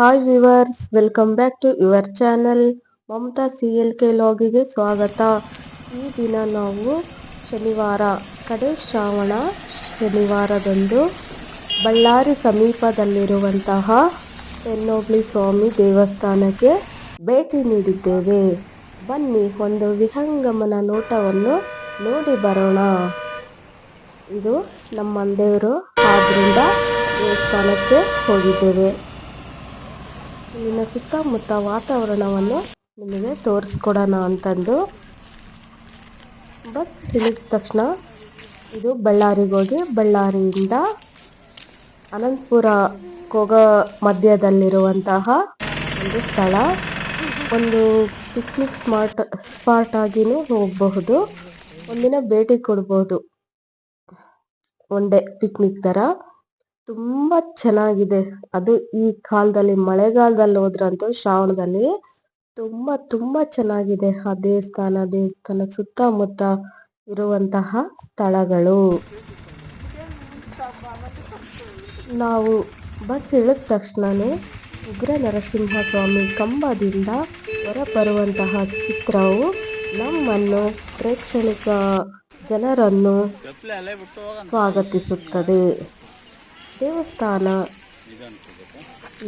Hi viewers welcome back to your channel Mamata C L K ಲಾಗಿಗೆ ಸ್ವಾಗತ. ಈ ದಿನ ನಾವು ಶನಿವಾರ, ಕಡೆ ಶ್ರಾವಣ ಶನಿವಾರದಂದು ಬಳ್ಳಾರಿ ಸಮೀಪದಲ್ಲಿರುವಂತಹ ಪೆನ್ನೋಬ್ಳಿ ಸ್ವಾಮಿ ದೇವಸ್ಥಾನಕ್ಕೆ ಭೇಟಿ ನೀಡಿದ್ದೇವೆ. ಬನ್ನಿ, ಒಂದು ವಿಹಂಗಮನ ನೋಟವನ್ನು ನೋಡಿ ಬರೋಣ. ಇದು ನಮ್ಮ ದೇವರು ಆದ್ದರಿಂದ ದೇವಸ್ಥಾನಕ್ಕೆ ಹೋಗಿದ್ದೇವೆ. ಇಲ್ಲಿನ ಸುತ್ತಮುತ್ತ ವಾತಾವರಣವನ್ನು ನಿಮಗೆ ತೋರಿಸ್ಕೊಡೋಣ ಅಂತಂದು. ಬಸ್ ಇಳಿದ ತಕ್ಷಣ ಇದು ಬಳ್ಳಾರಿಗೆ ಹೋಗಿ ಬಳ್ಳಾರಿಯಿಂದ ಅನಂತಪುರ ಹೋಗೋ ಮಧ್ಯದಲ್ಲಿರುವಂತಹ ಒಂದು ಸ್ಥಳ. ಒಂದು ಪಿಕ್ನಿಕ್ ಸ್ಮಾರ್ಟ್, ಸ್ಪಾಟ್ ಆಗಿನೂ ಹೋಗಬಹುದು. ಒಂದಿನ ಭೇಟಿ ಕೊಡ್ಬೋದು. ಒನ್ ಡೇ ಪಿಕ್ನಿಕ್ ಥರ. ತುಂಬ ಚೆನ್ನಾಗಿದೆ. ಅದು ಈ ಕಾಲದಲ್ಲಿ, ಮಳೆಗಾಲದಲ್ಲಿ ಹೋದ್ರಂತೂ ಶ್ರಾವಣದಲ್ಲಿ ತುಂಬಾ ತುಂಬಾ ಚೆನ್ನಾಗಿದೆ ಆ ದೇವಸ್ಥಾನ. ದೇವಸ್ಥಾನ ಸುತ್ತಮುತ್ತ ಇರುವಂತಹ ಸ್ಥಳಗಳು. ನಾವು ಬಸ್ ಇಳಿದ ತಕ್ಷಣನೇ ಉಗ್ರ ನರಸಿಂಹ ಸ್ವಾಮಿ ಕಂಬದಿಂದ ಹೊರಬರುವಂತಹ ಚಿತ್ರವು ನಮ್ಮನ್ನು ಪ್ರೇಕ್ಷಣಿಕ ಜನರನ್ನು ಸ್ವಾಗತಿಸುತ್ತದೆ. ದೇವಸ್ಥಾನ.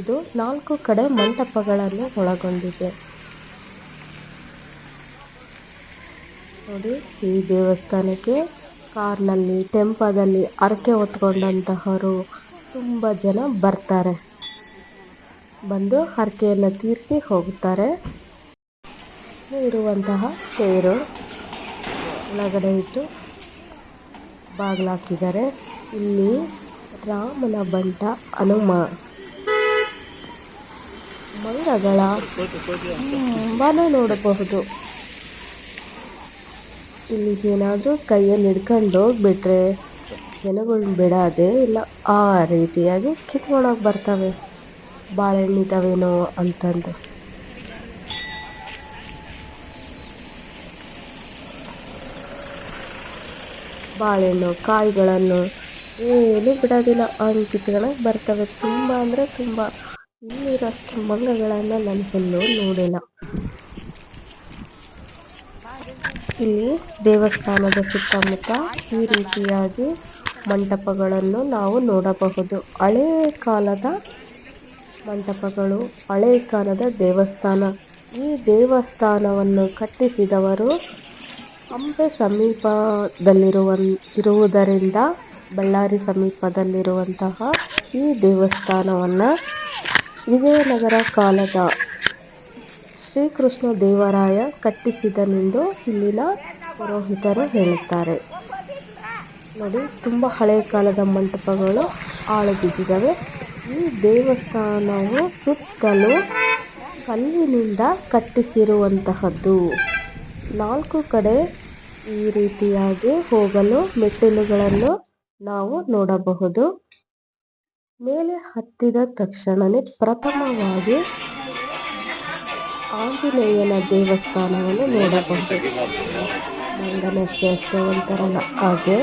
ಇದು ನಾಲ್ಕು ಕಡೆ ಮಂಟಪಗಳನ್ನು ಒಳಗೊಂಡಿದೆ. ನೋಡಿ, ಈ ದೇವಸ್ಥಾನಕ್ಕೆ ಕಾರ್ನಲ್ಲಿ, ಟೆಂಪದಲ್ಲಿ ಹರಕೆ ಹೊತ್ಕೊಂಡಂತಹವರು ತುಂಬ ಜನ ಬರ್ತಾರೆ. ಬಂದು ಹರಕೆಯನ್ನು ತೀರಿಸಿ ಹೋಗುತ್ತಾರೆ. ಇರುವಂತಹ ತೇರು ಒಳಗಡೆ ಇಟ್ಟು ಬಾಗಿಲಾಕಿದ್ದಾರೆ ಇಲ್ಲಿ ರಾಮನ ಬಂಟ ಹನುಮ. ಮಂಗಗಳ ತುಂಬಾ ನೋಡಬಹುದು. ಇಲ್ಲಿ ಏನಾದರೂ ಕೈಯಲ್ಲಿ ಹಿಡ್ಕೊಂಡು ಹೋಗ್ಬಿಟ್ರೆ ಜನಗಳನ್ನ ಬಿಡೋದೇ ಇಲ್ಲ. ಆ ರೀತಿಯಾಗಿ ಕಿತ್ಕೊಂಡೋಗಿ ಬರ್ತವೆ. ಬಾಳೆಹಣ್ಣಿದ್ದಾವೇನೋ ಅಂತಂದು. ಬಾಳೆಹಣ್ಣು, ಕಾಯಿಗಳನ್ನು ಏನು ಬಿಡೋದಿಲ್ಲ. ಕಿತ್ಕೊಳಕ್ಕೆ ಬರ್ತವೆ ತುಂಬ ಅಂದರೆ ತುಂಬ. ಇಲ್ಲಿರೋಷ್ಟು ಮಂಗಗಳನ್ನು ನಾನು ಎಲ್ಲೂ ನೋಡಿಲ್ಲ. ಇಲ್ಲಿ ದೇವಸ್ಥಾನದ ಸುತ್ತಮುತ್ತ ಈ ರೀತಿಯಾಗಿ ಮಂಟಪಗಳನ್ನು ನಾವು ನೋಡಬಹುದು. ಹಳೆ ಕಾಲದ ಮಂಟಪಗಳು, ಹಳೇ ಕಾಲದ ದೇವಸ್ಥಾನ. ಈ ದೇವಸ್ಥಾನವನ್ನು ಕಟ್ಟಿಸಿದವರು ಹಂಪೆ ಸಮೀಪದಲ್ಲಿರುವ ಇರುವುದರಿಂದ ಬಳ್ಳಾರಿ ಸಮೀಪದಲ್ಲಿರುವಂತಹ ಈ ದೇವಸ್ಥಾನವನ್ನು ವಿಜಯನಗರ ಕಾಲದ ಶ್ರೀಕೃಷ್ಣ ದೇವರಾಯ ಕಟ್ಟಿಸಿದನೆಂದು ಇಲ್ಲಿನ ಪುರೋಹಿತರು ಹೇಳುತ್ತಾರೆ. ನೋಡಿ, ತುಂಬ ಹಳೆಯ ಕಾಲದ ಮಂಟಪಗಳು ಆಳು ಬಿದ್ದಿದ್ದಾವೆ ಈ ದೇವಸ್ಥಾನವು ಸುತ್ತಲೂ ಕಲ್ಲಿನಿಂದ ಕಟ್ಟಿಸಿರುವಂತಹದ್ದು. ನಾಲ್ಕು ಕಡೆ ಈ ರೀತಿಯಾಗಿ ಹೋಗಲು ಮೆಟ್ಟಿಲುಗಳನ್ನು ನಾವು ನೋಡಬಹುದು. ಮೇಲೆ ಹತ್ತಿದ ತಕ್ಷಣವೇ ಪ್ರಥಮವಾಗಿ ಆಂಜನೇಯನ ದೇವಸ್ಥಾನವನ್ನು ನೋಡಬಹುದು. ಮಂಗನಷ್ಟೇ ಅಷ್ಟೇ ಒಂಥರಲ್ಲ ಹಾಗೆ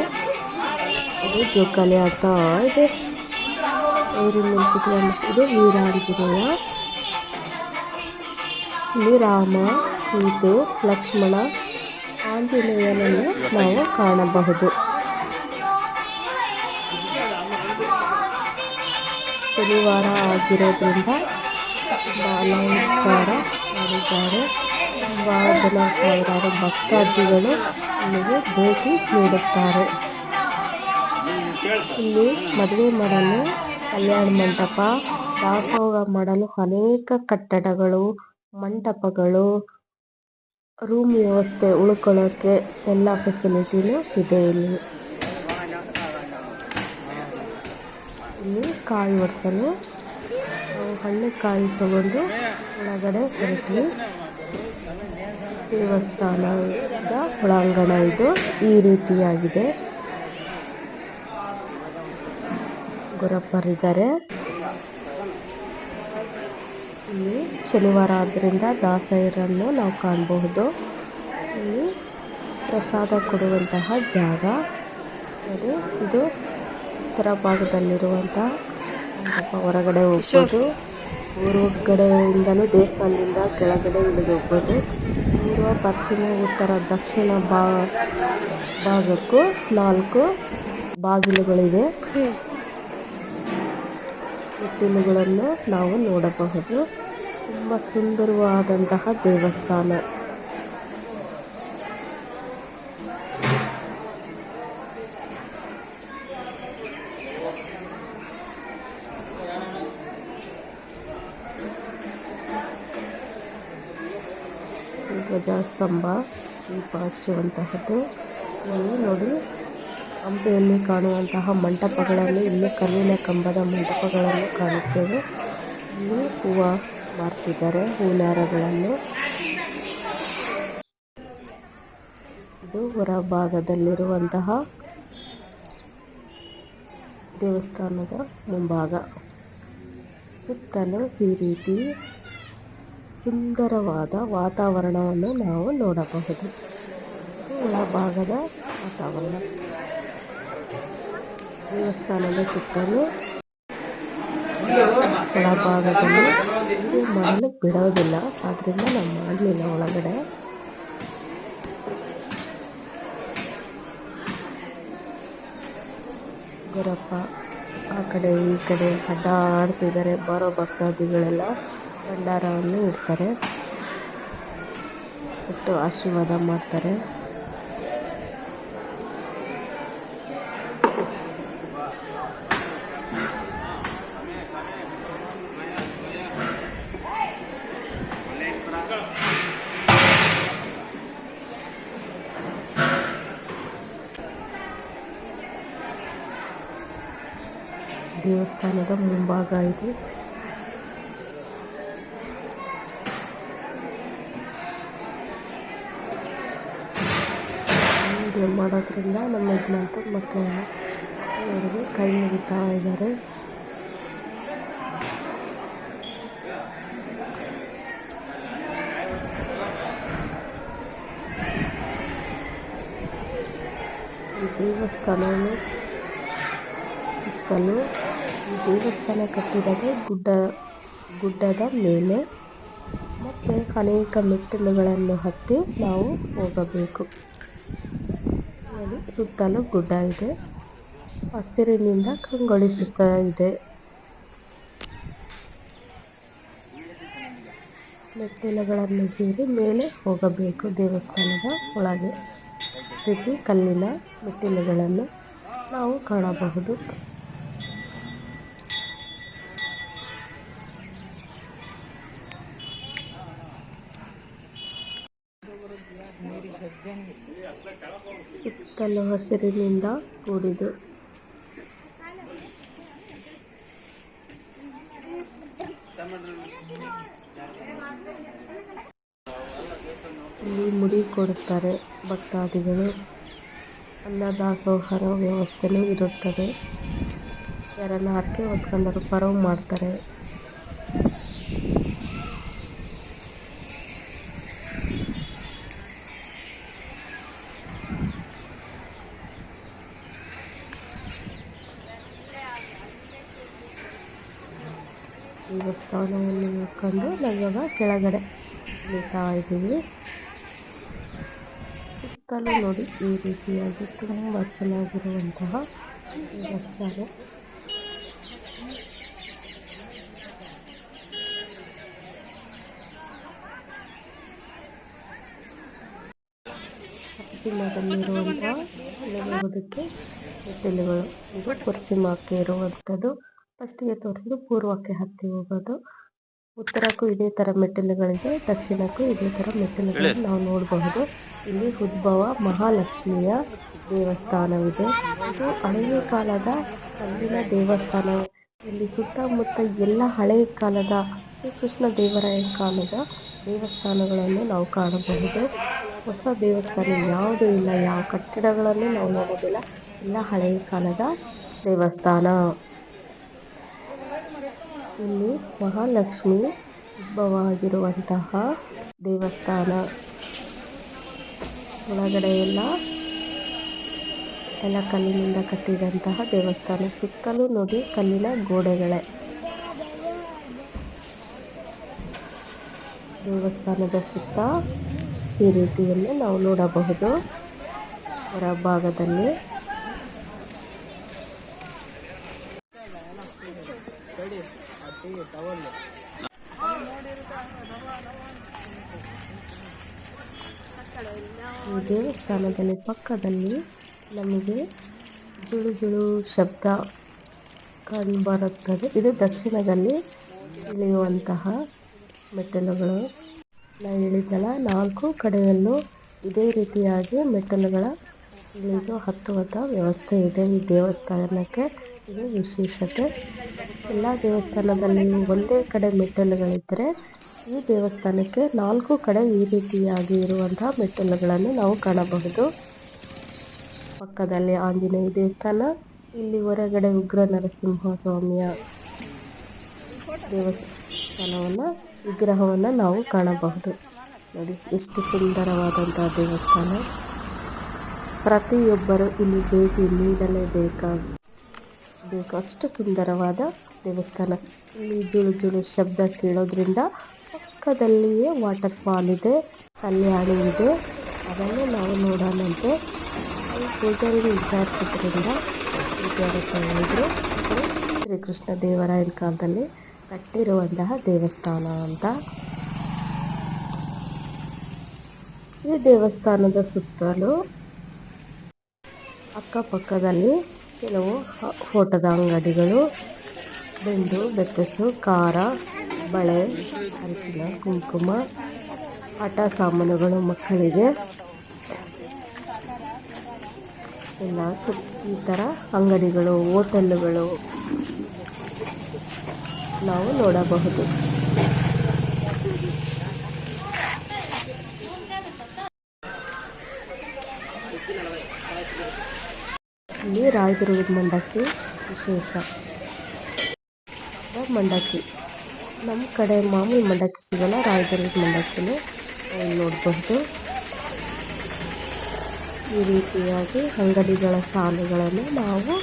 ಅದು ಜೋಕಾಲಿ ಆಗ್ತಾ ಇದೆ. ಇದು ವೀರಾಂಜನೇಯ. ಇಲ್ಲಿ ರಾಮ ಸೀತೆ ಲಕ್ಷ್ಮಣ, ಆಂಜನೇಯನನ್ನು ನಾವು ಕಾಣಬಹುದು. ಶನಿವಾರ ಆಗಿರೋದ್ರಿಂದ ಅಲಂಕಾರ ಮಾಡಿದ್ದಾರೆ. ತುಂಬ ಜನ ಸಾವಿರಾರು ಭಕ್ತಾದಿಗಳು ಇಲ್ಲಿಗೆ ಭೇಟಿ ನೀಡುತ್ತಾರೆ. ಇಲ್ಲಿ ಮದುವೆ ಮಾಡಲು ಕಲ್ಯಾಣ ಮಂಟಪ, ದಾಸೋಹ ಮಾಡಲು ಅನೇಕ ಕಟ್ಟಡಗಳು, ಮಂಟಪಗಳು, ರೂಮ್ ವ್ಯವಸ್ಥೆ ಉಳ್ಕೊಳ್ಳೋಕೆ ಎಲ್ಲ ಫೆಸಿಲಿಟಿನೂ ಇದೆ ಇಲ್ಲಿ ಕಾಯಿ ಒರೆಸಲು ಹಣ್ಣು ಕಾಯಿ ತಗೊಂಡು ಒಳಗಡೆ ಹೊರಟ್ವಿ ದೇವಸ್ಥಾನದ ಒಳಾಂಗಣ ಇದು ಈ ರೀತಿಯಾಗಿದೆ. ಗುರಪ್ಪರಿದ್ದಾರೆ. ಇಲ್ಲಿ ಶನಿವಾರ ಆದ್ದರಿಂದ ದಾಸರನ್ನು ನಾವು ಕಾಣಬಹುದು. ಇಲ್ಲಿ ಪ್ರಸಾದ ಕೊಡುವಂತಹ ಜಾಗ. ಅದು ಇದು ಉತ್ತರ ಭಾಗದಲ್ಲಿರುವಂಥ ಸ್ವಲ್ಪ ಹೊರಗಡೆ ಹೋಗ್ಬೋದು. ಹೊರಗಡೆಯಿಂದಲೂ ದೇವಸ್ಥಾನದಿಂದ ಕೆಳಗಡೆ ಇಳಿದು ಹೋಗ್ಬೋದು. ಪೂರ್ವ ಪಶ್ಚಿಮ, ಉತ್ತರ, ದಕ್ಷಿಣ ಭಾಗ ಭಾಗಕ್ಕೂ ನಾಲ್ಕು ಬಾಗಿಲುಗಳಿವೆ. ಮೆಟ್ಟಿಲುಗಳನ್ನು ನಾವು ನೋಡಬಹುದು. ತುಂಬ ಸುಂದರವಾದಂತಹ ದೇವಸ್ಥಾನ. ಧ್ವಜಸ್ತಂಭ, ದೀಪ ಹಚ್ಚುವಂತಹದ್ದು. ಇಲ್ಲಿ ನೋಡಿ ಹಂಪಿಯಲ್ಲಿ ಕಾಣುವಂತಹ ಮಂಟಪಗಳನ್ನು, ಇಲ್ಲಿ ಕಲ್ಲಿನ ಕಂಬದ ಮಂಟಪಗಳನ್ನು ಕಾಣುತ್ತೇವೆ. ಇಲ್ಲಿ ಹೂವು ಮಾರ್ತಿದ್ದಾರೆ, ಹೂನಾರಗಳನ್ನು. ಇದು ಹೊರಭಾಗದಲ್ಲಿರುವಂತಹ ದೇವಸ್ಥಾನದ ಮುಂಭಾಗ. ಸುತ್ತಲೂ ಈ ರೀತಿ ಸುಂದರವಾದ ವಾತಾವರಣವನ್ನು ನಾವು ನೋಡಬಹುದು. ಒಳಭಾಗದ ವಾತಾವರಣ. ದೇವಸ್ಥಾನದ ಸುತ್ತಲೂ ಒಳಭಾಗದಲ್ಲಿ ಮಾಡಲು ಬಿಡೋದಿಲ್ಲ. ಆದ್ದರಿಂದ ನಾವು ಮಾಡಲಿಲ್ಲ ಒಳಗಡೆ ಗುರಪ್ಪ ಆ ಕಡೆ ಈ ಕಡೆ ಅಡ್ಡಾಡ್ತಿದ್ದಾರೆ ಬರೋ ಭಕ್ತಾದಿಗಳೆಲ್ಲ ಭಂಡಾರವನ್ನು ಇಡ್ತಾರೆ. ಮತ್ತು ಆಶೀರ್ವಾದ ಮಾಡ್ತಾರೆ. ದೇವಸ್ಥಾನದ ಮುಂಭಾಗ ಇದು. ಮಾಡೋದ್ರಿಂದ ನಮ್ಮ ಯಜಮಾನ್ರು ಮಕ್ಕಳು ಅವರಿಗೆ ಕೈ ಮುಗಿತಾ ಇದ್ದಾರೆ. ದೇವಸ್ಥಾನವನ್ನು ಸುತ್ತಲೂ ದೇವಸ್ಥಾನ ಕಟ್ಟಿರೋದು ಗುಡ್ಡ, ಗುಡ್ಡದ ಮೇಲೆ. ಮತ್ತು ಅನೇಕ ಮೆಟ್ಟಿಲುಗಳನ್ನು ಹತ್ತಿ ನಾವು ಹೋಗಬೇಕು. ಸುತ್ತಲೂ ಗುಡ್ಡ ಇದೆ. ಹಸಿರಿನಿಂದ ಕಂಗೊಳಿಸುತ್ತಾ ಇದೆ. ಮೆಟ್ಟಿಲುಗಳನ್ನು ಏರಿ ಮೇಲೆ ಹೋಗಬೇಕು ದೇವಸ್ಥಾನದ ಒಳಗೆ. ಸ್ಥಿತಿ ಕಲ್ಲಿನ ಮೆಟ್ಟಿಲುಗಳನ್ನು ನಾವು ಕಾಣಬಹುದು. ಸುತ್ತಲೂ ಹಸಿರಿನಿಂದ ಕೂಡಿದೆ. ಇಲ್ಲಿ ಮುಡಿ ಕೊಡುತ್ತಾರೆ ಭಕ್ತಾದಿಗಳು. ಅನ್ನದಾಸೋಹರ ವ್ಯವಸ್ಥೆನೂ ಇರುತ್ತದೆ. ಯಾರನ್ನ ಹರಕೆ ಹೊತ್ಕೊಂಡರು ಪರವ್ ಮಾಡ್ತಾರೆ. ನೋಡ್ಕೊಂಡು ನಾವಿವಾಗ ಕೆಳಗಡೆ ಇಳಿತಾ ಇದ್ದೀವಿ. ಸುತ್ತಲೂ ನೋಡಿ ಈ ರೀತಿಯಾಗಿ ತುಂಬ ಚೆನ್ನಾಗಿರುವಂತಹ ಬಸ್ಸಾರು ಪಶ್ಚಿಮದಲ್ಲಿರುವಂತಹ ನೋಡೋದಕ್ಕೆ ಹೋಟೆಲ್ಗಳು ಇದು ಪಶ್ಚಿಮಕ್ಕೆ ಇರುವಂಥದ್ದು ಫಸ್ಟಿಗೆ ತೋರಿಸಿದ್ದು ಪೂರ್ವಕ್ಕೆ ಹತ್ತಿ ಹೋಗೋದು. ಉತ್ತರಕ್ಕೂ ಇದೇ ತರ ಮೆಟ್ಟಿಲುಗಳಿದೆ ದಕ್ಷಿಣಕ್ಕೂ ಇದೇ ತರ ಮೆಟ್ಟಿಲುಗಳನ್ನು ನಾವು ನೋಡಬಹುದು. ಇಲ್ಲಿ ಉದ್ಭವ ಮಹಾಲಕ್ಷ್ಮಿಯ ದೇವಸ್ಥಾನವಿದೆ. ಇದು ಹಳೆಯ ಕಾಲದ ಕಲ್ಲಿನ ದೇವಸ್ಥಾನ. ಇಲ್ಲಿ ಸುತ್ತಮುತ್ತ ಎಲ್ಲ ಹಳೆಯ ಕಾಲದ ಶ್ರೀಕೃಷ್ಣ ದೇವರಾಯ ಕಾಲದ ದೇವಸ್ಥಾನಗಳನ್ನು ನಾವು ಕಾಣಬಹುದು. ಹೊಸ ದೇವಸ್ಥಾನ ಯಾವುದೂ ಇಲ್ಲ ಯಾವ ಕಟ್ಟಡಗಳನ್ನು ನಾವು ನೋಡೋದಿಲ್ಲ ಎಲ್ಲ ಹಳೆಯ ಕಾಲದ ದೇವಸ್ಥಾನ. ಇಲ್ಲಿ ಮಹಾಲಕ್ಷ್ಮಿ ಉದ್ಭವ ಆಗಿರುವಂತಹ ದೇವಸ್ಥಾನ. ಒಳಗಡೆ ಎಲ್ಲ ಎಲ್ಲ ಕಲ್ಲಿನಿಂದ ಕಟ್ಟಿದಂತಹ ದೇವಸ್ಥಾನ. ಸುತ್ತಲೂ ನೋಡಿ ಕಲ್ಲಿನ ಗೋಡೆಗಳೇ. ದೇವಸ್ಥಾನದ ಸುತ್ತ ಈ ರೀತಿಯಲ್ಲಿ ನಾವು ನೋಡಬಹುದು. ಹೊರಭಾಗದಲ್ಲಿ ದೇವಸ್ಥಾನದಲ್ಲಿ ಪಕ್ಕದಲ್ಲಿ ನಮಗೆ ಜುಳು ಜುಳು ಶಬ್ದ ಕಂಡುಬರುತ್ತದೆ ಇದು ದಕ್ಷಿಣದಲ್ಲಿ ಇಳಿಯುವಂತಹ ಮೆಟ್ಟಲುಗಳು. ನಾ ಹೇಳಿದ್ದಲ್ಲ ನಾಲ್ಕು ಕಡೆಯಲ್ಲೂ ಇದೇ ರೀತಿಯಾಗಿ ಮೆಟ್ಟಲುಗಳ ಇಳಿದು ಹತ್ತುವಂಥ ವ್ಯವಸ್ಥೆ ಇದೆ ಈ ದೇವಸ್ಥಾನಕ್ಕೆ. ಇದು ವಿಶೇಷತೆ. ಎಲ್ಲ ದೇವಸ್ಥಾನದಲ್ಲಿ ಒಂದೇ ಕಡೆ ಮೆಟ್ಟಿಲುಗಳಿದ್ದರೆ ಈ ದೇವಸ್ಥಾನಕ್ಕೆ ನಾಲ್ಕು ಕಡೆ ಈ ರೀತಿಯಾಗಿ ಇರುವಂತಹ ಮೆಟ್ಟಿಲುಗಳನ್ನು ನಾವು ಕಾಣಬಹುದು. ಪಕ್ಕದಲ್ಲಿ ಆಂಜನೇಯ ದೇವಸ್ಥಾನ, ಇಲ್ಲಿ ಹೊರಗಡೆ ಉಗ್ರ ನರಸಿಂಹ ಸ್ವಾಮಿಯ ದೇವಸ್ಥಾನವನ್ನು, ವಿಗ್ರಹವನ್ನು ನಾವು ಕಾಣಬಹುದು. ನೋಡಿ, ಎಷ್ಟು ಸುಂದರವಾದಂತಹ ದೇವಸ್ಥಾನ. ಪ್ರತಿಯೊಬ್ಬರು ಇಲ್ಲಿ ಭೇಟಿ ನೀಡಲೇಬೇಕಾಗ ಬೇಕು ಅಷ್ಟು ಸುಂದರವಾದ ದೇವಸ್ಥಾನ. ಇಲ್ಲಿ ಜುಳು ಜುಳು ಶಬ್ದ ಕೇಳೋದ್ರಿಂದ ಪಕ್ಕದಲ್ಲಿಯೇ ವಾಟರ್ ಫಾಲ್ ಇದೆ, ಕಲ್ಯಾಣಿ ಇದೆ. ಅದನ್ನು ನಾವು ನೋಡೋಣಂತೆ. ಪೂಜಾರಿ ಪೂಜಾರಿಗೆ ವಿಚಾರಿಸಿದ್ರಿಂದ ಕೃಷ್ಣ ಶ್ರೀಕೃಷ್ಣ ದೇವರಾಯನ ಕಾಲದಲ್ಲಿ ಕಟ್ಟಿರುವಂತಹ ದೇವಸ್ಥಾನ ಅಂತ. ಈ ದೇವಸ್ಥಾನದ ಸುತ್ತಲೂ ಅಕ್ಕಪಕ್ಕದಲ್ಲಿ ಕೆಲವು ಫೋಟೋದ ಅಂಗಡಿಗಳು ಬೆಂಡು ಬೆತ್ತಸು ಖಾರ, ಬಳೆ, ಅರಿಶಿನ, ಕುಂಕುಮ ಆಟ ಸಾಮಾನುಗಳು ಮಕ್ಕಳಿಗೆ. ಎಲ್ಲ ಈ ಥರ ಅಂಗಡಿಗಳು, ಹೋಟೆಲ್ಗಳು ನಾವು ನೋಡಬಹುದು. ಇಲ್ಲಿ ರಾಯದುರ್ಗದ ಮಂಡಕ್ಕಿ ವಿಶೇಷ. ಮಂಡಕ್ಕಿ. ನಮ್ಮ ಕಡೆ ಮಾಮೂಲಿ ಮಂಡಕ್ಕಿ ಸಿಗೋಲ್ಲ, ರಾಯದುರ್ಗದ ಮಂಡಕ್ಕಿನೂ ನೋಡಬಹುದು. ಈ ರೀತಿಯಾಗಿ ಅಂಗಡಿಗಳ ಸಾಲುಗಳನ್ನು ನಾವು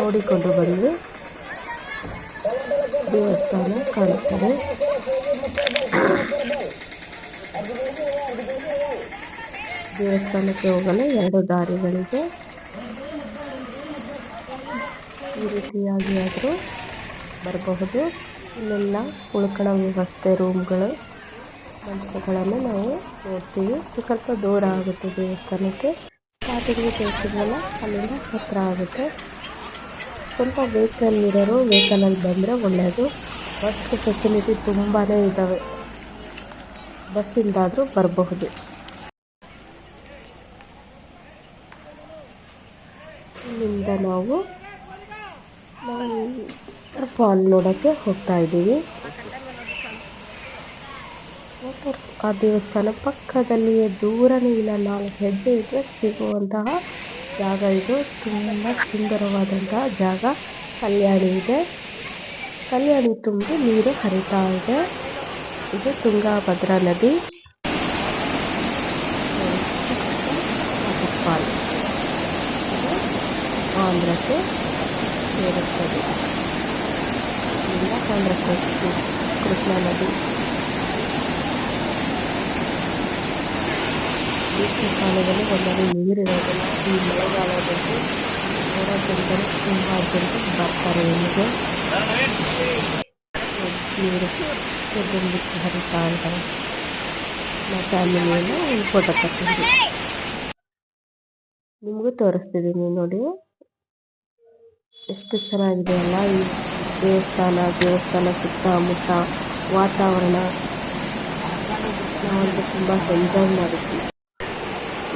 ನೋಡಿಕೊಂಡು ಬಂದು ದೇವಸ್ಥಾನ ಕಾಣುತ್ತದೆ ದೇವಸ್ಥಾನಕ್ಕೆ ಹೋಗಲು ಎರಡು ದಾರಿಗಳಿದೆ. ಈ ರೀತಿಯಾಗಿ ಆದರೂ ಬರಬಹುದು. ಇಲ್ಲೆಲ್ಲ ಉಳ್ಕೊಳ್ಳೋ ವ್ಯವಸ್ಥೆ, ರೂಮ್ಗಳು ಮಂಚಗಳನ್ನು ನಾವು ನೋಡ್ತೀವಿ. ಸ್ವಲ್ಪ ದೂರ ಆಗುತ್ತೆ ದೇವಸ್ಥಾನಕ್ಕೆ. ಸ್ಟಾರ್ಟಿಂಗ್ ತೋರಿಸಿದ್ವಲ್ಲ ಅಲ್ಲಿಂದ ಹತ್ತಿರ ಆಗುತ್ತೆ. ಸ್ವಲ್ಪ ವೆಹಿಕಲ್ ಇರೋರು ವೆಹಿಕಲಲ್ಲಿ ಬಂದರೆ ಒಳ್ಳೆಯದು ಬಸ್ ಫೆಸಿಲಿಟಿ ತುಂಬಾ ಇದ್ದಾವೆ ಬಸ್ಸಿಂದಾದರೂ ಬರಬಹುದು. ಇಲ್ಲಿಂದ ನಾವು ಫಾಲ್ ನೋಡೋಕ್ಕೆ ಹೋಗ್ತಾ ಇದ್ದೀವಿ. ಆ ದೇವಸ್ಥಾನ ಪಕ್ಕದಲ್ಲಿಯೇ ದೂರನೇ ಇಲ್ಲ. ನಾಲ್ಕು ಹೆಜ್ಜೆ ಇಟ್ಟರೆ ಸಿಗುವಂತಹ ಜಾಗ ಇದು. ತುಂಬ ಸುಂದರವಾದಂತಹ ಜಾಗ. ಕಲ್ಯಾಣಿ ಇದೆ. ಕಲ್ಯಾಣಿ ತುಂಬಿ ನೀರು ಹರಿತಾ ಇದೆ. ಇದು ತುಂಗಾಭದ್ರಾ ನದಿ. ಆಂಧ್ರಕ್ಕೆ ಸೇರುತ್ತದೆ. ಇಲ್ಲಿಂದ ಆಂಧ್ರಕ್ಕೆ ಕೃಷ್ಣಾ ನದಿ. ಬೇಸಿಗೆ ಕಾಲದಲ್ಲಿ ಒಳ್ಳೆ ನೀರಿರೋದಿಲ್ಲ ಈ ಮಳೆಗಾಲದಲ್ಲಿ ನೋಡೋದ್ರಿಂದ ತುಂಬ ಜನರು ಬರ್ತಾರೆ ಇಲ್ಲಿಗೆ ನೀರು ಬಿಟ್ಟು ಹರಿತಾ ಇದ್ದಾರೆ ನಮ್ಮ ಫ್ಯಾಮಿಲಿಯೆಲ್ಲ ಒಂದು ಫೋಟೋ ತರ್ತೀವಿ ನಿಮಗೂ ತೋರಿಸ್ತಿದ್ದೀನಿ ನೋಡಿ. ಎಷ್ಟು ಚೆನ್ನಾಗಿದೆ ಅಲ್ಲ ಈ ದೇವಸ್ಥಾನ ದೇವಸ್ಥಾನ ಸುತ್ತಮುತ್ತ ವಾತಾವರಣ. ನಾವಂತೂ ತುಂಬ ಎಂಜಾಯ್ ಮಾಡಿದ್ವಿ.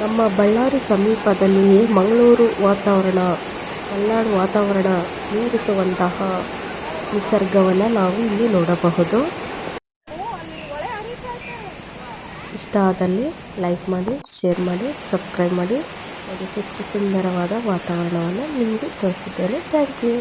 ನಮ್ಮ ಬಳ್ಳಾರಿ ಸಮೀಪದಲ್ಲಿ ಮಂಗಳೂರು ವಾತಾವರಣ ಮಲೆನಾಡು ವಾತಾವರಣ ಮೀರಿಸುವಂತಹ ನಿಸರ್ಗವನ್ನು ನಾವು ಇಲ್ಲಿ ನೋಡಬಹುದು. ಇಷ್ಟ ಆದಲ್ಲಿ ಲೈಕ್ ಮಾಡಿ ಶೇರ್ ಮಾಡಿ ಸಬ್ಸ್ಕ್ರೈಬ್ ಮಾಡಿ. ಅದಕ್ಕೆ ಎಷ್ಟು ಸುಂದರವಾದ ವಾತಾವರಣವನ್ನು ನಿಮಗೆ ತೋರಿಸಿದ್ದೇನೆ ಥ್ಯಾಂಕ್ ಯು